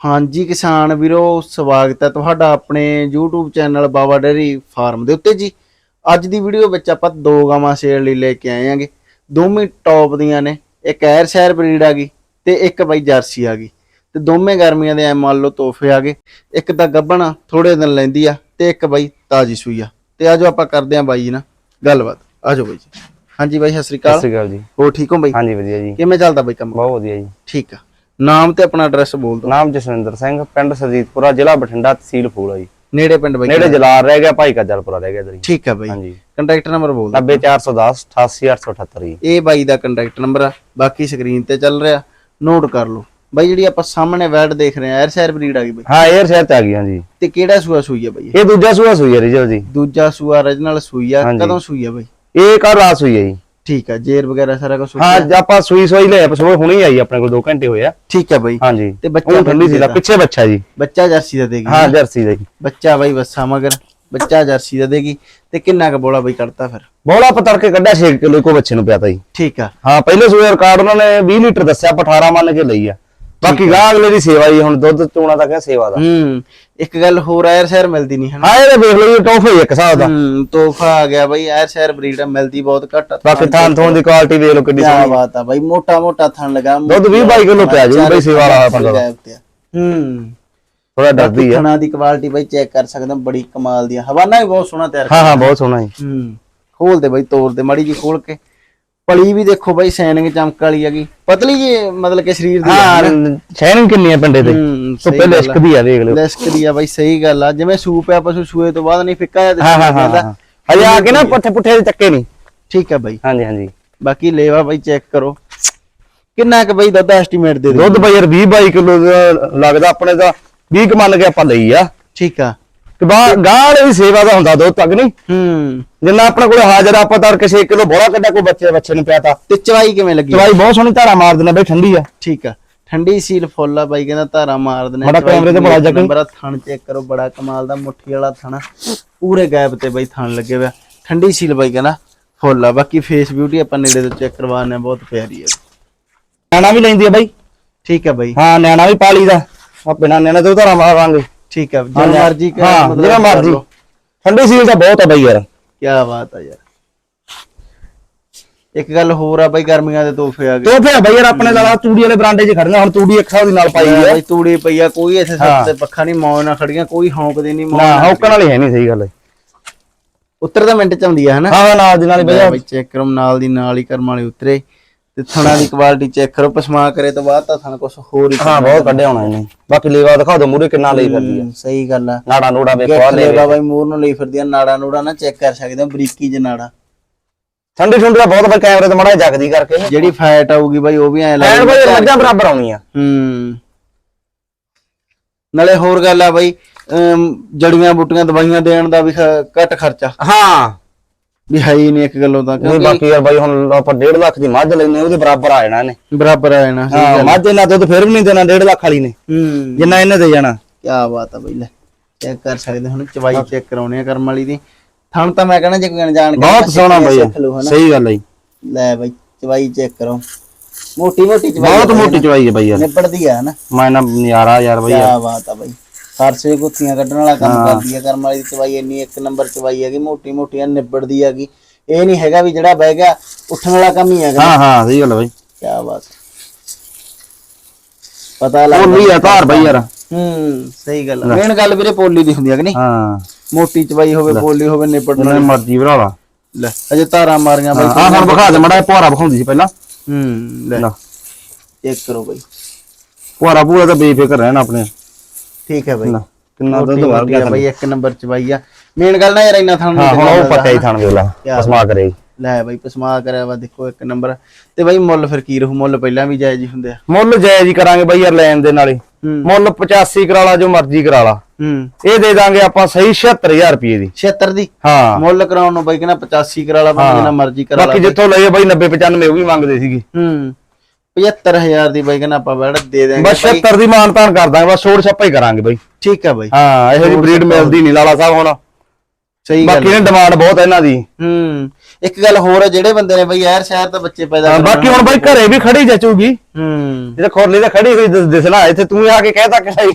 ਹਾਂਜੀ ਕਿਸਾਨ ਵੀਰੋ ਸਵਾਗਤ ਹੈ ਤੁਹਾਡਾ ਆਪਣੇ YouTube channel Baba dairy farm ਦੇ ਉੱਤੇ ਜੀ। ਅੱਜ ਦੀ ਵੀਡੀਓ ਵਿੱਚ ਆਪਾਂ ਦੋ ਗਾਵਾਂ ਸੇਲ ਲਈ ਲੈ ਕੇ ਆਏ ਆਂਗੇ ਦੋਵੇਂ ਟੌਪ ਦੀਆਂ ਨੇ ਇੱਕ ਐਰ ਸ਼ਹਿਰ ਬਰੀਡ ਆ ਗਈ ਤੇ ਇੱਕ ਬਾਈ ਜਰਸੀ ਆ ਗਈ। ਤੇ ਦੋਵੇਂ ਗਰਮੀਆਂ ਦੇ ਐ ਮੰਨ ਲਓ ਤੋਹਫੇ ਆ ਗਏ। ਇੱਕ ਤਾਂ ਗੱਬਣ ਥੋੜੇ ਦਿਨ ਲੈਂਦੀ ਆ ਤੇ ਇੱਕ ਬਾਈ ਤਾਜੀ ਸੂਈ ਆ। ਤੇ ਆਜੋ ਆਪਾਂ ਕਰਦੇ ਆਂ ਬਾਈ ਜੀ ਨਾਲ ਗੱਲਬਾਤ। ਆਜੋ ਬਾਈ ਜੀ। ਹਾਂਜੀ ਬਾਈ ਸਤਿ ਸ੍ਰੀ ਸਤਿ ਅਕਾਲ ਸ਼੍ਰੀ ਅਕਾਲ ਜੀ। ਹੋ ਠੀਕ ਹੋ ਬਾਈ? ਹਾਂਜੀ ਵਧੀਆ ਜੀ। ਕਿਵੇਂ ਚੱਲਦਾ ਬਾਈ ਕੰਮ? ਬਹੁਤ ਵਧੀਆ ਜੀ। ਠੀਕ ਆ। ਨਾਮ ਤੇ ਆਪਣਾ ਐਡਰੈਸ ਬੋਲ ਦਿਓ। ਨਾਮ ਜਸਵਿੰਦਰ ਸਿੰਘ ਪਿੰਡ ਸਰਜੀਤਪੁਰਾ ਜ਼ਿਲ੍ਹਾ ਬਠਿੰਡਾ ਤਹਿਸੀਲ ਫੂਲ ਆ ਜੀ ਨੇੜੇ ਪਿੰਡ ਬਾਈ ਨੇੜੇ ਜਲਾਰ ਰਹਿ ਗਿਆ ਭਾਈ ਕਜਲਪੁਰਾ ਰਹਿ ਗਿਆ ਇਧਰ ਠੀਕ ਆ ਬਾਈ। ਹਾਂਜੀ। ਕੰਟੈਕਟ ਨੰਬਰ ਬੋਲ ਦਿਓ। 90410 88878 ਜੀ। ਇਹ ਬਾਈ ਦਾ ਕੰਟੈਕਟ ਨੰਬਰ ਆ ਬਾਕੀ ਸਕਰੀਨ ਤੇ ਚੱਲ ਰਿਹਾ। ਨੋਟ ਕਰ ਲਓ। ਬਾਈ ਜਿਹੜੀ ਆਪਾਂ ਸਾਹਮਣੇ ਵੈਡ ਦੇਖ ਰਹੇ ਆ ਐਰ ਸ਼ਹਿਰ ਬਰੀਡ ਆ ਗਈ ਬਾਈ। ਹਾਂ 에ਅਰ ਸ਼ਹਿਰ ਚ ਆ ਗਈ ਹਾਂਜੀ। ਤੇ ਕਿਹੜਾ ਸੂਆ ਸੂਈ ਆ ਬਾਈ? ਇਹ? ਦੂਜਾ ਸੂਆ ਸੂਈ ਹੈ ਰਿਜਲ ਜੀ। ਦੂਜਾ ਸੂਆ origignal ਸੂਈ ਆ। ਕਦੋਂ ਸੂਈ ਆ ਬਾਈ? ਇਹ ਕੱਲ ਰਾਤ ਸੂਈ ਹੈ ਜੀ। ਠੀਕ ਆ ਜੇਰ ਵਗੈਰਾ ਸਾਰਾ ਕੁਝ ਹਾਂ ਅੱਜ ਆਪਾਂ ਸੂਈ ਸੂਈ ਲੈ ਆਪਾਂ ਸਵੇਰ ਹੁਣੇ ਹੀ ਆਈ ਆਪਣੇ ਕੋਲ 2 ਘੰਟੇ ਹੋਏ ਆ। ਠੀਕ ਆ ਬਾਈ। ਹਾਂਜੀ। ਤੇ ਬੱਚਾ ਉਹ ਠੰਡੀ ਸੀ ਦਾ? ਪਿੱਛੇ ਬੱਚਾ ਜੀ। ਬੱਚਾ ਜਰਸੀ ਦਾ ਦੇਗੀ ਹਾਂ ਜਰਸੀ ਦਾ ਜੀ। ਬੱਚਾ ਬਾਈ ਵੱਸਾ ਮਗਰ ਬੱਚਾ ਜਰਸੀ ਦਾ ਦੇਗੀ ਤੇ ਕਿੰਨਾ ਕ ਬੋਲਾ ਬਾਈ ਕੱਢਤਾ ਫਿਰ? ਬੋਲਾ ਪਤਰ ਕੇ ਕੱਢਿਆ 6 ਕਿਲੋ ਕੋ ਬੱਚੇ ਨੂੰ ਪਿਆਤਾ ਜੀ। ਠੀਕ ਆ। ਹਾਂ ਪਹਿਲੇ ਸੂਏ ਰਿਕਾਰਡ ਉਹਨਾਂ ਨੇ 20 ਲੀਟਰ ਦੱਸਿਆ ਆਪਾਂ 18 ਮੰਨ ਕੇ ਲਈ ਆ। ਬਾਕੀ ਗਾਹ ਅਗਲੇ ਦੀ ਸੇਵਾ ਜੀ ਹੁਣ ਦੁੱਧ ਚੋਣਾ ਤਾਂ ਕਿਆ ਸੇਵਾ ਦਾ। ਹੂੰ ਇੱਕ ਗੱਲ ਹੋਰ ਐਰ ਸ਼ਹਿਰ ਮਿਲਦੀ ਨਹੀਂ ਹਨਾ। ਹਾਂ ਇਹ ਤਾਂ ਵੇਖ ਜੀ ਟੋਫੇ ਇੱਕ ਹਿਸਾਬ ਦਾ। ਹੂੰ ਤੋਹਫਾ ਆ ਗਿਆ ਬਾਈ ਐਰ ਸ਼ਹਿਰ ਬਰੀਡ ਮਿਲਦੀ ਬਹੁਤ ਘੱਟ। ਆ ਬਾਕੀ ਥਾਂ ਥੋਂ ਦੀ ਕੁਆਲਿਟੀ ਵੇਖ ਲਓ ਕਿੰਨੀ ਸੋਹਣੀ। ਬਾਤ ਆ ਬਾਈ ਮੋਟਾ ਮੋਟਾ ਥਣ ਲਗਾ। ਦੁੱਧ 20 22 ਕਿਲੋ ਪਿਆ ਜੀ ਬਈ ਸੇਵਾ ਵਾਲਾ ਬੰਦਾ। ਹੂੰ ਥੋੜਾ ਡਰਦੀ ਆ। ਥਣਾ ਦੀ ਕੁਆਲਿਟੀ ਬਾਈ ਚੈੱਕ ਕਰ ਸਕਦੇ ਹੋ ਬੜੀ ਕਮਾਲ ਦੀ ਹਵਾਨਾ ਵੀ ਬਹੁਤ ਸੋਹਣਾ ਤਿਆਰ ਹਾਂ ਹਾਂ ਬਹੁਤ ਸੋਹਣਾ ਜੀ। ਹੂੰ ਖੋਲ ਦੇ ਬਾਈ ਤੋੜ ਦੇ ਮਾੜੀ ਜੀ ਖੋਲ ਕੇ। ਪਲੀ ਵੀ ਦੇਖੋ ਬਾਈ ਸੈਨਿੰਗ ਚਮਕ ਵਾਲੀ ਹੈਗੀ। ਪਤਲੀ ਜੀ ਮਤਲਬ ਕਿ ਸਰੀਰ ਦੀ ਹਾਂ। ਸ਼ੈਨਿੰਗ ਕਿੰਨੀ ਆ ਪਿੰਡੇ ਤੇ? ਹੂੰ ਸੋ ਸਹੀ ਪਹਿਲੇ ਗੱਲ ਇਸ਼ਕ ਦੀ ਆ ਵੇਖ ਲਓ। ਲਿਸਕ ਦੀ ਆ ਬਾਈ ਸਹੀ ਗੱਲ ਆ। ਜਿਵੇਂ ਸੂਪ ਆ ਪਸ਼ੂ ਸੂਏ ਤੋਂ ਬਾਅਦ ਨਹੀਂ ਫਿੱਕਾ ਹਾਂ ਹਾਂ ਹਾਂ ਦਿਖਦਾ। ਹਾਂ। ਹਜੇ ਆ ਕੇ ਨਾ ਪੱਠੇ ਪੁੱਠੇ ਦੇ ਚੱਕੇ ਨਹੀਂ। ਠੀਕ ਆ ਬਾਈ। ਹਾਂਜੀ ਹਾਂਜੀ। ਬਾਕੀ ਲੇਵਾ ਬਾਈ ਚੈੱਕ ਕਰੋ। ਕਿੰਨਾ ਕੁ ਬਾਈ ਦੁੱਧ ਐਸਟੀਮੇਟ ਦੇ ਦੁੱਧ ਬਈ ਯਾਰ 20 22 ਕਿਲੋ ਲੱਗਦਾ ਆਪਣੇ ਦਾ 20 ਕ ਮੰਨ ਕੇ ਆਪਾਂ ਲਈ ਆ। ਠੀਕ ਆ। ਤੇ ਬਾਹਰ ਗਾਂ ਵਾਲੇ ਦੀ ਸੇਵਾ ਦਾ ਹੁੰਦਾ ਦੁੱਧ ਤੱਕ ਨਹੀਂ। ਹੂੰ। ਜਿੰਨਾ ਆਪਣੇ ਕੋਲੇ ਹਾਜ਼ਰ ਆਪਾਂ ਤੜਕੇ 6 ਕਿਲੋ ਬੋਲਾ ਕੱਢਿਆ ਕੋਈ ਬੱਚੇ ਬੱਚੇ ਨੂੰ ਪਿਆਤਾ। ਤੇ ਚਵਾਈ ਕਿਵੇਂ ਲੱਗੀ? ਦਵਾਈ ਬਹੁਤ ਸੋਹਣੀ ਧਾਰਾ ਮਾਰ ਦਿੰਦਾ ਬਈ ਠੰਡੀ ਆ। ਠੀਕ ਆ। ਠੰਡੀ ਸੀਲ ਫੁੱਲ ਆ ਬਾਈ ਕਹਿੰਦਾ ਧਾਰਾ ਮਾਰ ਦਨੇ ਬੜਾ ਕੈਮਰੇ ਤੇ ਬੜਾ ਜੱਗ। ਨੰਬਰ ਥਣ ਚੈੱਕ ਕਰੋ ਬੜਾ ਕਮਾਲ ਦਾ ਮੁੱਠੀ ਵਾਲਾ ਥਣ ਪੂਰੇ ਗੈਪ ਤੇ ਬਾਈ ਥਣ ਲੱਗੇ ਹੋਇਆ ਠੰਡੀ ਸੀਲ ਬਾਈ ਕਹਿੰਦਾ ਫੁੱਲ ਆ। ਬਾਕੀ ਫੇਸ ਬਿਊਟੀ ਆਪਾਂ ਨੇੜੇ ਤੋਂ ਚੈੱਕ ਕਰਵਾਉਂਦੇ ਆ ਬਹੁਤ ਪਿਆਰੀ ਆ। ਨਿਆਣਾ ਵੀ ਲੈਂਦੀ ਆ ਬਾਈ। ਠੀਕ ਆ ਬਾਈ। ਹਾਂ ਨਿਆਣਾ ਵੀ ਪਾਲੀ ਦਾ ਆ ਬਿਨਾਂ ਨਿਆਣੇ ਤੋਂ ਧਾਰਾ ਮਾਰਾਂਗੇ ਠੀਕ ਆ ਜੋ ਮਰਜ਼ੀ ਕਰ ਹਾਂ ਮਤਲਬ ਜਿਵੇਂ ਕਰ ਮਰਜ਼ੀ ਲਓ। ਠੰਡੀ ਸੀਲ ਤਾਂ ਬਹੁਤ ਆ ਬਾਈ ਯਾਰ। ਕੀ ਬਾਤ ਆ ਯਾਰ। ਇੱਕ ਗੱਲ ਹੋਰ ਆ ਬਾਈ ਗਰਮੀਆਂ ਦੇ ਤੋਹਫੇ ਆ ਗਏ। ਤੋ ਫਿਰ ਬਾਈ ਯਾਰ ਆਪਣੇ ਨਾਲ ਆਹ ਤੂੜੀ ਵਾਲੇ ਬਰਾਂਡੇ 'ਚ ਖੜਨਾ ਹੁਣ ਤੂੜੀ ਇੱਕ ਸਾਲ ਦੀ ਨਾਲ ਪਾਈ ਆ। ਬਾਈ ਤੂੜੀ ਪਈ ਆ ਕੋਈ ਇੱਥੇ ਸੱਤ ਤੇ ਪੱਖਾ ਨਹੀਂ ਮੌਜ ਨਾਲ ਖੜੀਆਂ ਕੋਈ ਹੌਂਕਦੀ ਨਹੀਂ ਮੌਜ ਨਾ ਨਾਲ। ਹੌਕਣ ਵਾਲੀ ਹੈ ਨਹੀਂ ਸਹੀ ਗੱਲ ਹੈ। ਉੱਤਰ ਦਾ ਮਿੰਟ ਚ ਆਉਂਦੀ ਆ ਹਨਾ? ਹਾਂ ਨਾਲ ਦੀ ਨਾਲ ਹੀ ਬਈ। ਬਾਈ ਚੈੱਕ ਕਰੋ ਨਾਲ ਦੀ ਨਾਲ ਹੀ ਕਰਮ ਵਾਲੇ ਉਤਰੇ। ਤੇ ਥਣਾ ਦੀ ਕੁਆਲਿਟੀ ਚੈੱਕ ਕਰੋ ਪਸਮਾ ਕਰੇ ਤੋਂ ਬਾਅਦ ਤਾਂ ਥਣ ਕੁਛ ਹੋਰ ਹੀ ਹਾਂ ਬਹੁਤ ਕੱਢਿਆ ਹੋਣਾ ਇਹਨੇ। ਬਾਕੀ ਲੇਵਾ ਦਿਖਾ ਦੋ ਮੂਰੇ ਕਿੰਨਾ ਲਈ ਫਿਰਦੀ ਆ। ਸਹੀ ਗੱਲ ਆ। ਨਾੜਾ ਨੂੜਾ ਵੇਖੋ ਆ ਗੱਠ ਲੈ ਲੈ ਬਾਈ ਮੂਰ ਨੂੰ ਲਈ ਫਿਰਦੀਆਂ ਨਾੜਾ ਨੂੜਾ ਨਾ ਚੈੱਕ ਕਰ ਸਕਦੇ ਹੋ ਬਰੀਕੀ ਜ ਨਾੜਾ। ਠੰਡੀ ਠੰਡੀ ਦਾ ਬਹੁਤ ਬਈ ਕੈਮਰੇ ਤੇ ਮੜਾ ਜਗਦੀ ਕਰਕੇ। ਜਿਹੜੀ ਫੈਟ ਆਊਗੀ ਬਾਈ ਉਹ ਵੀ ਐ ਐਨ ਲੱਗਦਾ ਬਈ ਮੱਝਾਂ ਬਰਾਬਰ ਆਉਣੀਆਂ। ਹੂੰ। ਨਾਲੇ ਹੋਰ ਗੱਲ ਆ ਬਾਈ ਜੜੀਆਂ ਬੂਟੀਆਂ ਦਵਾਈਆਂ ਦੇਣ ਦਾ ਵੀ ਘੱਟ ਖਰਚਾ। ਹਾਂ। ਵੀ ਹੈ ਹੀ ਨਹੀਂ ਇੱਕ ਗੱਲੋਂ ਤਾਂ ਨਹੀਂ ਕਿਉਂਕਿ ਬਾਕੀ ਯਾਰ ਬਾਈ ਹੁਣ ਆਪਾਂ 1.5 ਲੱਖ ਦੀ ਮੱਝ ਲੈਨੇ ਉਹਦੇ ਬਰਾਬਰ ਆ ਜਾਣਾ ਇਹਨੇ। ਬਰਾਬਰ ਆ ਜਾਣਾ ਸਹੀ ਹਾਂ ਗੱਲ ਮੱਝ ਇਹਨਾਂ ਦੁੱਧ ਫਿਰ ਵੀ ਨਹੀਂ ਦੇਣਾ 1.5 ਲੱਖ ਵਾਲੀ ਨੇ। ਹੂੰ। ਜਿੰਨਾ ਇਹਨੇ ਦੇ ਜਾਣਾ। ਕੀ ਬਾਤ ਆ ਬਈ ਲੈ ਚੈੱਕ ਕਰ ਸਕਦੇ ਹੁਣ ਚਵਾਈ ਚੈੱਕ ਕਰਾਉਣੇ ਆ ਕਰਮ ਵਾਲੀ ਦੀ। ਥਣ ਤਾਂ ਮੈਂ ਕਹਿੰਦਾ ਜੇ ਕੋਈ ਅਣਜਾਣ ਕੇ ਬਹੁਤ ਸੋਹਣਾ ਬਾਈ ਸਿੱਖ ਲਓ ਹਨਾ। ਸਹੀ ਗੱਲ ਹੈ ਜੀ। ਲੈ ਬਈ ਚਵਾਈ ਚੈੱਕ ਕਰੋ। ਮੋਟੀ ਮੋਟੀ ਚਵਾਈ ਬਹੁਤ ਮੋਟੀ ਚਵਾਈ ਹੈ ਬਾਈ ਯਾਰ। ਨਿਬੜਦੀ ਆ ਹਨਾ। ਮੈਂ ਨਾ ਨਜ਼ਾਰਾ ਯਾਰ ਬਾਈ ਕੀ ਬਾਤ ਆ ਬਈ। ਸਰਸੇ ਗੁੱਥੀਆਂ ਕੱਢਣ ਵਾਲਾ ਕੰਮ ਕਰਦੀ ਆ ਕਰਮ ਵਾਲੀ ਦੀ ਚਵਾਈ ਇੰਨੀ ਇੱਕ ਨੰਬਰ ਚਵਾਈ ਹੈਗੀ ਮੋਟੀ ਮੋਟੀਆਂ ਨਿਬੜਦੀ ਹੈਗੀ। ਇਹ ਨਹੀਂ ਹੈਗਾ ਵੀ ਜਿਹੜਾ ਬਹਿ ਗਿਆ ਉੱਠਣ ਵਾਲਾ ਕੰਮ ਹੀ ਹੈਗਾ। ਹਾਂ ਹਾਂ ਸਹੀ ਗੱਲ ਹੈ ਬਾਈ। ਕੀ ਬਾਤ। ਪਤਾ ਉਹ ਲੱਗ ਵੀ ਆ ਧਾਰ ਬਾਈ ਯਾਰ। ਹੂੰ ਸਹੀ ਗੱਲ ਮੇਨ ਗੱਲ ਵੀਰੇ ਪੋਲੀ ਦੀ ਹੁੰਦੀ ਹੈ ਕਿ ਨਹੀਂ? ਹਾਂ। ਮੋਟੀ ਚਵਾਈ ਹੋਵੇ ਪੋਲੀ ਹੋਵੇ ਨਿਬੜਨ ਜਿੰਨੇ ਮਰਜ਼ੀ ਭਰਾਵਾ ਲੈ। ਅਜੇ ਧਾਰਾਂ ਮਾਰੀਆਂ ਬਾਈ। ਆ ਹੁਣ ਵਿਖਾ ਦੇ ਮੜਾ ਪੁਆਰਾ ਵਿਖਾਉਂਦੀ ਸੀ ਪਹਿਲਾਂ। ਹੂੰ ਲੈ। ਲੈ। ਚੈੱਕ ਕਰੋ ਬਾਈ। ਪੁਆਰਾ ਪੂਰਾ ਤਾਂ ਬੇਫਿਕਰ ਰਹਿਣਾ ਆਪਣੇ। ਠੀਕ ਹੈ ਬਾਈ। ਨਾ ਕਿੰਨਾ ਦੁੱਧ ਵਰ ਗਿਆ ਬਾਈ ਇੱਕ ਨੰਬਰ ਚਵਾਈ ਆ। ਮੇਨ ਗੱਲ ਨਾ ਯਾਰ ਇੰਨਾ ਥਾਂ ਹਾਂ ਹੁਣ ਉਹ ਪੱਟਿਆ ਹੀ ਥਣ ਵੇਲਾ ਕਿਆ ਪਸਮਾ ਕਰੇ। ਲੈ ਬਾਈ ਪਸਮਾ ਕਰਿਆ ਵਾ ਦੇਖੋ ਇੱਕ ਨੰਬਰ। ਤੇ ਬਾਈ ਮੁੱਲ ਫਿਰ ਕੀ ਰਹੂ? ਮੁੱਲ ਪਹਿਲਾਂ ਵੀ ਜਾਇਜ਼ ਹੀ ਹੁੰਦੇ ਆ। ਮੁੱਲ ਜਾਇਜ਼ ਹੀ ਕਰਾਂਗੇ ਬਾਈ ਯਾਰ ਲੈਣ ਦੇ ਨਾਲੇ। ਹੂੰ। ਮੁੱਲ 85 ਕਰਾ ਲਾ ਜੋ ਮਰਜ਼ੀ ਕਰਾ ਲਾ। ਹੂੰ। ਇਹ ਦੇ ਦਾਂਗੇ ਆਪਾਂ ਸਹੀ 76000 ਰੁਪਏ ਦੀ। 76 ਦੀ? ਹਾਂ। ਮੁੱਲ ਕਰਾਉਣ ਨੂੰ ਬਾਈ ਕਹਿੰਦਾ 85 ਕਰਾ ਲਾ ਬੰਦੇ ਜਿੰਨਾ ਮਰਜ਼ੀ ਕਰਾ ਲਾ ਬਾਕੀ ਜਿੱਥੋਂ ਲਏ ਬਾਈ 90 95 ਉਹ ਵੀ ਮੰਗਦੇ ਸੀਗੇ। ਹੂੰ। 75000 ਦੀ ਬਾਈ ਕਹਿੰਦਾ ਆਪਾਂ ਬੈੜ ਦੇ ਦੇਾਂਗੇ ਬਸ 76 ਦੀ ਮਾਨਤਾਨ ਕਰ ਦਾਂਗੇ ਬਸ ਛੋੜ ਛੱਪਾ ਹੀ ਕਰਾਂਗੇ ਬਾਈ। ਠੀਕ ਆ ਬਾਈ। ਹਾਂ ਇਹੋ ਜਿਹੀ ਬਰੀਡ ਮਿਲਦੀ ਨਹੀਂ ਲਾਲਾ ਸਾਹਿਬ ਹੁਣ। ਸਹੀ ਗੱਲ ਬਾਕੀ ਨੇ ਡਿਮਾਂਡ ਬਹੁਤ ਹੈ ਇਹਨਾਂ ਦੀ। ਹੂੰ ਇੱਕ ਗੱਲ ਹੋਰ ਹੈ ਜਿਹੜੇ ਬੰਦੇ ਨੇ ਬਈ ਯਾਰ ਸ਼ਹਿਰ ਤੋਂ ਬੱਚੇ ਪੈਦਾ ਹਾਂ, ਬਾਕੀ ਹੁਣ ਬਾਈ ਘਰੇ ਵੀ ਖੜੀ ਜਚੂਗੀ। ਹੂੰ। ਜੇ ਖੋਰਲੀ ਤੇ ਖੜੀ ਹੋਈ ਦਿਸ- ਦਿਸਣਾ ਇੱਥੇ ਤੂੰ ਆ ਕੇ ਕਹਿ ਤੱਕ ਗੱਲ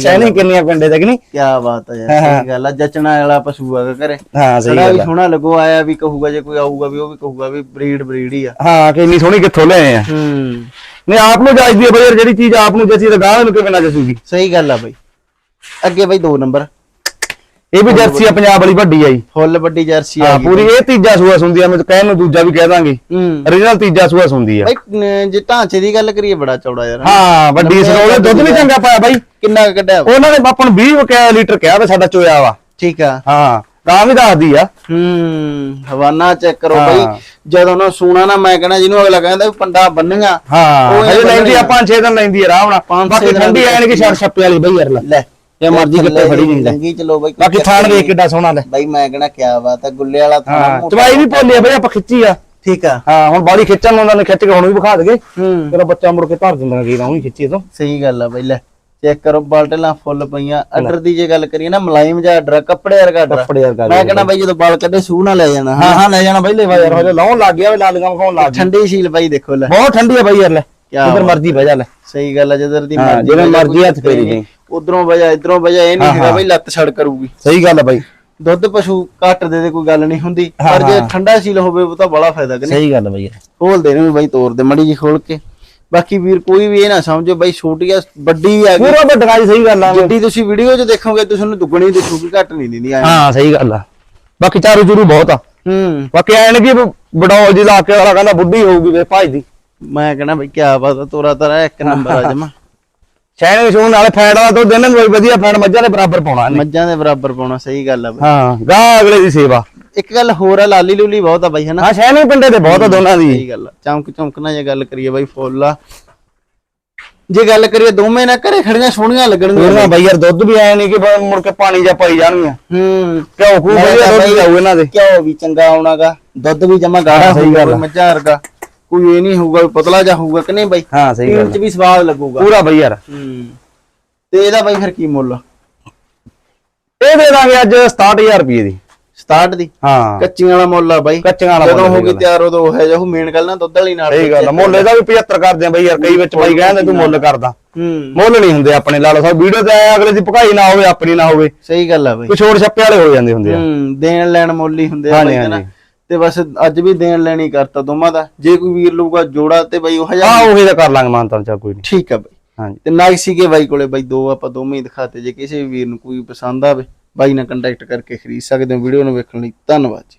ਸੈਣੀ ਕਿੰਨੀਆਂ ਪਿੰਡੇ ਤੱਕ ਨਹੀਂ? ਕੀ ਬਾਤ ਹੈ ਯਾਰ ਸਹੀ ਗੱਲ ਆ ਜਚਣਾ ਵਾਲਾ ਪਸ਼ੂ ਆ ਘਰੇ। ਹਾਂ ਸਹੀ ਸੜਾ ਗੱਲ ਵੀ ਆ। ਸੋਹਣਾ ਲੱਗੋ ਆਇਆ ਵੀ ਕਹੂਗਾ ਜੇ ਕੋਈ ਆਊਗਾ ਵੀ ਉਹ ਵੀ ਕਹੂਗਾ ਵੀ ਬਰੀਡ ਬਰੀਡ ਹੀ ਆ। ਹਾਂ ਕਿ ਇੰਨੀ ਸੋਹਣੀ ਕਿੱਥੋਂ ਲਿਆਏ ਆ। ਹੂੰ। ਨਹੀਂ ਆਪ ਨੂੰ ਜਾਇਦੀ ਹੈ ਬਈ ਜਿਹੜੀ ਚੀਜ਼ ਆਪ ਨੂੰ ਜੱਸੀ ਤਾਂ ਗਾਹ ਨੂੰ ਕਿਵੇਂ ਨਾ ਜਸੂਗੀ ਸਹੀ ਗੱਲ ਆ ਬਈ। ਅੱਗੇ ਬਈ ਦੋ ਨੰਬਰ। ਇਹ ਵੀ ਜਰਸੀ ਆ ਪੰਜਾਬ ਵਾਲੀ ਵੱਡੀ ਆ ਜੀ। ਫੁੱਲ ਵੱਡੀ ਜਰਸੀ ਆ ਹਾਂ ਪੂਰੀ ਇਹ ਤੀਜਾ ਸੂਆ ਸੁੰਦੀ ਆ ਮੈਂ ਤਾਂ ਕਹਿਣ ਨੂੰ ਦੂਜਾ ਵੀ ਕਹਿ ਦਾਂਗੇ। origignal ਤੀਜਾ ਸੂਆ ਸੁੰਦੀ ਆ। ਬਈ ਜੇ ਢਾਂਚੇ ਦੀ ਗੱਲ ਕਰੀਏ ਬੜਾ ਚੌੜਾ ਯਾਰ। ਹਾਂ ਵੱਡੀ ਸਰੋਲੇ ਦੁੱਧ ਵੀ ਚੰਗਾ ਪਾਇਆ ਬਾਈ। ਕਿੰਨਾ ਕੱਢਿਆ? ਉਹਨਾਂ ਨੇ ਆਪਾਂ ਨੂੰ 20 ਕਿਆ ਲੀਟਰ ਕਿਹਾ ਵੇ ਸਾਡਾ ਚੋਇਆ ਵਾ। ਠੀਕ ਆ। ਹਾਂ ਗਾਂ ਵੀ ਦੱਸਦੀ ਆ। ਹੂੰ ਹਵਾਨਾ ਚੈੱਕ ਕਰੋ। ਬਈ। ਜਦੋਂ ਨਾ ਸੂਣਾ ਨਾ ਮੈਂ ਕਹਿੰਦਾ ਜਿਹਨੂੰ ਅਗਲਾ ਕਹਿੰਦਾ ਪੰਡਾ ਬੰਨੀਆਂ। ਹਾਂ ਹਜੇ ਲੈਂਦੀ ਆ 5-6 ਦਿਨ ਲੈਂਦੀ ਆ ਆਰਾਮ ਨਾਲ। ਬਾਕੀ ਠੰਡੀ ਐਨ ਕਿ ਛੜ ਛੱਪੇ ਵਾਲੀ ਬਈ ਯਾਰ ਲੈ। ਜੇ ਮਰਜ਼ੀ ਕਿੱਥੇ ਫੜੀ ਨਹੀਂ ਲੈ ਲੰਗੀ ਚਲੋ ਬਈ ਬਾਕੀ ਥਾਣ ਵੇਖ ਕਿੱਡਾ ਸੋਹਣਾ ਲੈ। ਬਈ ਮੈਂ ਕਹਿੰਦਾ ਕਿਆ ਬਾਤ ਹੈ ਗੁੱਲੇ ਵਾਲਾ ਥਾਣਾ। ਚਵਾਈ ਵੀ ਭੋਲੀ ਆ ਬਈ ਆਪਾਂ ਖਿੱਚੀ ਆ। ਠੀਕ ਆ। ਹਾਂ ਹੁਣ ਬਾੜੀ ਖਿੱਚਣ ਉਹਨਾਂ ਨੇ ਖਿੱਚ ਕੇ ਹੁਣ ਵੀ ਵਿਖਾ ਦਗੇ। ਹੂੰ। ਤੇਰਾ ਬੱਚਾ ਮੁੜ ਕੇ ਧਰ ਦਿੰਦਾ ਨਾ ਉਹੀ ਖਿੱਚੀ ਤੋਂ। ਸਹੀ ਗੱਲ ਆ ਬਈ ਲੈ ਚੈੱਕ ਕਰੋ ਬਾਲਟਲਾਂ ਫੁੱਲ ਪਈਆਂ। ਆਰਡਰ ਦੀ ਜੇ ਗੱਲ ਕਰੀਏ ਨਾ ਮਲਾਈਮ ਜਿਹਾ ਆਰਡਰ ਕੱਪੜੇ ਵਰਗਾ ਆਰਡਰ ਕੱਪੜੇ ਵਰਗਾ ਮੈਂ ਕਹਿੰਦਾ ਬਈ ਜਦੋਂ ਬਾਲ ਕੱਢੇ ਸੂਹ ਨਾ ਲੈ ਜਾਣਾ। ਹਾਂ ਹਾਂ ਲੈ ਜਾਣਾ ਬਈ ਲੈ ਯਾਰ ਹਜੇ ਲਾਉਣ ਲੱਗ ਗਿਆ ਵੇ ਲਾਲੀਆਂ ਵਿਖਾਉਣ ਲੱਗ ਗਿਆ ਠੰਡੀ ਸ਼ੀਲ ਬਾਈ ਦੇਖੋ ਲੈ। ਬਹੁਤ ਠੰਡੀ ਆ ਬਈ ਯਾਰ ਲੈ। ਕਿਆ ਜਿੱਧਰ। ਮਰਜ਼ੀ ਬਹਿ ਜਾ ਲੈ। ਸਹੀ ਗੱਲ ਆ ਜਦੋਂ ਦੀ ਹਾਂ, ਜਿਵੇਂ ਮਰਜ਼ੀ ਹੱਥ ਫੇਰੀ ਜਾਈਂ। ਉਧਰੋਂ ਵਜਾ ਇਧਰੋਂ ਵਜਾ ਇਹ ਨਹੀਂ ਹਾਂ, ਹੈਗਾ ਹਾਂ। ਬਈ ਲੱਤ ਛੜ ਕਰੂਗੀ। ਸਹੀ ਗੱਲ ਆ ਬਾਈ। ਦੁੱਧ ਪਸ਼ੂ ਘੱਟ ਦੇ ਦੇ ਕੋਈ ਗੱਲ ਨਹੀਂ ਹੁੰਦੀ ਹਾਂ, ਪਰ ਜੇ ਹਾਂ। ਠੰਡਾ ਸ਼ੀਲ ਹੋਵੇ ਉਹ ਤਾਂ ਬੜਾ ਫਾਇਦਾ ਕਿ ਨਹੀਂ? ਸਹੀ ਗੱਲ ਆ ਬਈ ਯਾਰ ਖੋਲ ਦੇ ਨੂੰ ਬਈ ਤੋੜ ਦੇ ਮੜੀ ਜੀ ਖੋਲ ਕੇ। ਬਾਕੀ ਵੀਰ ਕੋਈ ਵੀ ਇਹ ਨਾ ਸਮਝੋ ਬਈ ਛੋਟੀ ਆ ਵੱਡੀ ਵੀ ਆ ਗਈ। ਪੂਰਾ ਵੱਡਾ ਜੀ ਸਹੀ ਗੱਲ ਆ। ਜਿੱਡੀ ਤੁਸੀਂ ਵੀਡੀਓ 'ਚ ਦੇਖੋਗੇ ਤੁਹਾਨੂੰ ਦੁੱਗਣੀ ਦਿਖੂਗੀ ਘੱਟ ਨਹੀਂ ਦਿੰਦੀ ਐ। ਹਾਂ ਸਹੀ ਗੱਲ ਆ। ਬਾਕੀ ਚਾਰੂ ਚੂਰੂ ਬਹੁਤ ਆ। ਹੂੰ। ਬਾਕੀ ਐਨ ਕਿ ਬਡੌਲ ਜੀ ਇਲਾਕੇ ਵਾਲਾ ਕਹਿੰਦਾ ਬੁੱਢੀ ਹੋਊਗੀ ਵੇ ਭਾਈ ਦੀ। ਮੈਂ ਕਹਿੰਦਾ ਬਈ ਕਿਆ ਬਾਤ ਆ ਤੋਰਾ ਤਰਾ ਇੱਕ ਨੰਬਰ ਆ ਜਮਾ। ਸ਼ੈਨ ਸ਼ੂਨ ਨਾਲੇ ਫੈਟ ਵਾਲਾ ਤੋਂ ਦਿਨ ਨੂੰ ਵਧੀਆ ਫੈਟ ਮੱਝਾਂ ਦੇ ਬਰਾਬਰ ਪਾਉਣਾ ਇਹਨੇ। ਮੱਝਾਂ ਦੇ ਬਰਾਬਰ ਪਾਉਣਾ ਸਹੀ ਗੱਲ ਆ ਬਈ। ਹਾਂ ਗਾਂ ਅਗਲੇ ਦੀ ਸੇਵਾ। ਇੱਕ ਗੱਲ ਹੋਰ ਆ ਲਾਲੀ ਲੂਲੀ ਬਹੁਤ ਆ ਬਈ ਹਨਾ? ਹਾਂ ਸ਼ੈਨ ਵੀ ਪਿੰਡੇ ਤੇ ਬਹੁਤ ਆ ਦੋਨਾਂ ਦੀ। ਸਹੀ ਗੱਲ ਆ। ਚਮਕ ਚਮਕਣਾ ਜੇ ਗੱਲ ਕਰੀਏ ਬਾਈ ਫੁੱਲ ਆ। ਜੇ ਗੱਲ ਕਰੀਏ ਦੋਵੇਂ ਨਾ ਘਰੇ ਖੜੀਆਂ ਸੋਹਣੀਆਂ ਲੱਗਣਗੀਆਂ ਉਹਨਾਂ ਬਈ। ਯਾਰ ਦੁੱਧ ਵੀ ਐ ਨਹੀਂ ਕਿ ਬ- ਮੁੜ ਕੇ ਪਾਣੀ ਜਾਂ ਪਾਈ ਜਾਣਗੀਆਂ। ਹੂੰ। ਘਿਓ ਖੂ ਨਾਲੇ ਵਧੀਆ ਦੁੱਧ ਜਾਊ ਇਹਨਾਂ ਦੇ। ਘਿਓ ਵੀ ਚੰਗਾ ਆਉਣਾਗਾ ਦੁੱਧ ਵੀ ਜਮਾ ਗਾੜਾ ਹਾਂ, ਸਹੀ ਗੱਲ ਆ। ਮੱਝਾਂ ਵਰਗਾ। ਕੋਈ ਇਹ ਨਹੀਂ ਹੋਊਗਾ ਵੀ ਪਤਲਾ ਜਾ ਹੋਊਗਾ ਕਿ ਨਹੀਂ ਬਾਈ? ਹਾਂ ਸਹੀ ਪੀਣ ਗੱਲ ਚ ਵੀ ਸਵਾਦ ਲੱਗੂਗਾ। ਪੂਰਾ ਬਈ ਯਾਰ। ਹੂੰ। ਤੇ ਇਹਦਾ ਬਾਈ ਫਿਰ ਕੀ ਮੁੱਲ? ਇਹ ਦੇ ਦਾਂਗੇ ਅੱਜ 67000 ਰੁਪਏ ਦੀ। 67 ਦੀ? ਹਾਂ। ਕੱਚੀਆਂ ਵਾਲਾ ਮੁੱਲ ਆ ਬਾਈ। ਕੱਚੀਆਂ ਵਾਲਾ ਜਦੋਂ ਮੁੱਲ ਹੋ ਗਈ ਤਿਆਰ ਉਦੋਂ ਉਹ ਹੈ ਜੋ ਮੇਨ ਗੱਲ ਨਾ ਦੁੱਧ ਵਾਲੀ ਨਾਲ। ਸਹੀ ਗੱਲ ਆ। ਮੁੱਲ ਇਹਦਾ ਵੀ 75 ਕਰਦੇ ਆ ਬਈ ਯਾਰ ਕਈ ਵਿੱਚ ਬਾਈ ਕਹਿੰਦੇ ਤੂੰ ਮੁੱਲ ਕਰਦਾ। ਹੂੰ। ਮੁੱਲ ਨਹੀਂ ਹੁੰਦੇ ਆਪਣੇ ਲਾ ਲਓ ਸਾਹਿਬ ਵੀਡੀਓ ਤੇ ਆਇਆ ਅਗਲੇ ਦੀ ਭਕਾਈ ਨਾ ਹੋਵੇ ਆਪਣੀ ਨਾ ਹੋਵੇ। ਸਹੀ ਗੱਲ ਆ ਬਾਈ। ਕੁਛ ਹੋਰ ਛੱਪੇ ਵਾਲੇ ਹੋ ਜਾਂਦੇ ਹੁੰਦੇ ਆ। ਹੂੰ ਦੇਣ ਲੈਣ ਮੁੱਲ ਹੀ ਹੁੰਦੇ ਆ ਹਾਂਜੀ, ਬਾਈ ਨਾ? ਹਾਂਜੀ। ਤੇ ਬਸ ਅੱਜ ਵੀ ਦੇਣ ਲੈਣੀ ਕਰਤਾ ਦੋਵਾਂ ਦਾ। ਜੇ ਕੋਈ ਵੀਰ ਲਊਗਾ ਜੋੜਾ ਤੇ ਬਾਈ ਉਹ ਹਾਂ ਹਜ਼ਾਰ ਉਹੀ ਤਾਂ ਕਰ ਲਾਂਗੇ ਮਾਨਤਾਂ ਚਾ ਕੋਈ ਨਹੀਂ। ਠੀਕ ਆ ਬਾਈ। ਹਾਂਜੀ। ਤੇ ਨਾਈ ਸੀਗੇ ਬਾਈ ਕੋਲੇ ਬਾਈ ਦੋ ਆਪਾਂ ਦੋਵੇਂ ਹੀ ਦਿਖਾਤੇ। ਜੇ ਕਿਸੇ ਵੀ ਵੀਰ ਨੂੰ ਕੋਈ ਪਸੰਦ ਆਵੇ ਬਾਈ ਨਾਲ ਕੰਟੈਕਟ ਕਰਕੇ ਖਰੀਦ ਸਕਦੇ ਹੋ। ਵੀਡੀਓ ਨੂੰ ਵੇਖਣ ਲਈ ਧੰਨਵਾਦ ਜੀ।